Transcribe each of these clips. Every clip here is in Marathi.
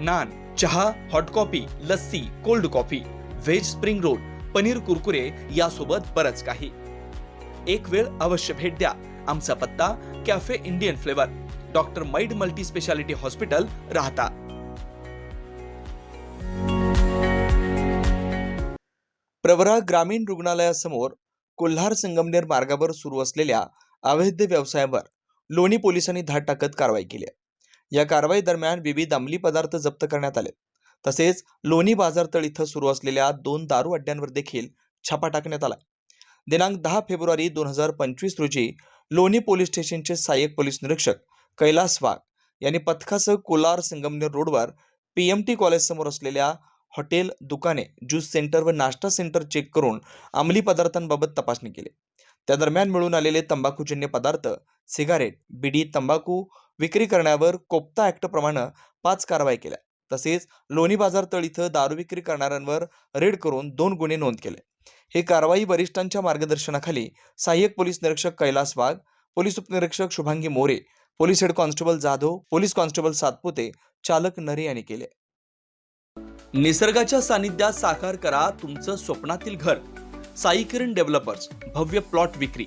नान चहा hot coffee lassi cold coffee veg spring roll paneer Kurkure यासोबत बरंच काही. एक वेळ अवश्य भेट द्या. आमचा पत्ता कॅफे इंडियन फ्लेवर डॉक्टर मैड multi speciality hospital Rahata. Pravara ग्रामीण रुग्णालयासमोर कोल्हार संगमनेर मार्गावर सुरू असलेल्या अवैध व्यवसायावर लोणी पोलिसांनी धाड टाकत कारवाई केली या कारवाई दरम्यान विविध अंमली पदार्थ जप्त करण्यात आले. तसेच लोणी बाजारतळ इथं सुरू असलेल्या दोन दारू अड्ड्यांवर देखील छापा टाकण्यात आला. दिनांक दहा फेब्रुवारी दोन हजार पंचवीस रोजी लोणी पोलीस स्टेशनचे सहाय्यक पोलीस निरीक्षक कैलास वाघ यांनी पथकासह कोलार संगमनेर रोडवर पीएमटी टी कॉलेजसमोर असलेल्या हॉटेल दुकाने ज्यूस सेंटर व नाश्ता सेंटर चेक करून अंमली पदार्थांबाबत तपासणी केली. त्या दरम्यान मिळून आलेले तंबाखूजन्य पदार्थ सिगारेट बिडी तंबाखू विक्री करण्यावर कोप्ता ऍक्टप्रमाणे पाच कारवाई केल्या. तसेच लोणी बाजार तळ इथं दारू विक्री करणाऱ्यांवर रेड करून दोन गुन्हे नोंद केले. ही कारवाई वरिष्ठांच्या मार्गदर्शनाखाली सहाय्यक पोलीस निरीक्षक कैलास वाघ पोलीस उपनिरीक्षक Shubhangi More police head constable Jadhav police constable Satpute चालक नरे यांनी केले. निसर्गाच्या सानिध्यात साकार करा तुमचं स्वप्नातील घर. साई किरण डेव्हलपर्स भव्य प्लॉट विक्री.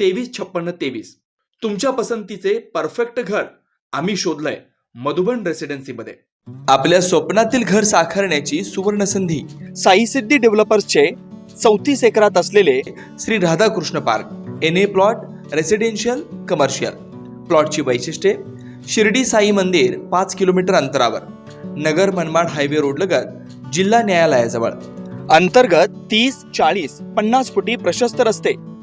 तेवीस छप्पन्न तेवीस. तुमच्या पसंतीचे परफेक्ट घर आम्ही शोधलंय मधुबन रेसिडेन्सीमध्ये आपल्या स्वप्नातील घर साकारण्याची सुवर्ण संधी साई सिद्धी डेव्हलपर्सचे चौतीस एकरात असलेले Shri Radhakrishna park N A plot residential commercial प्लॉटची वैशिष्ट्ये शिर्डी साई मंदिर पाच किलोमीटर अंतरावर नगर मनमाड हायवे रोड लगत जिल्हा न्यायालयाजवळ. अंतर्गत तीस चाळीस पन्नास फुटी प्रशस्त रस्ते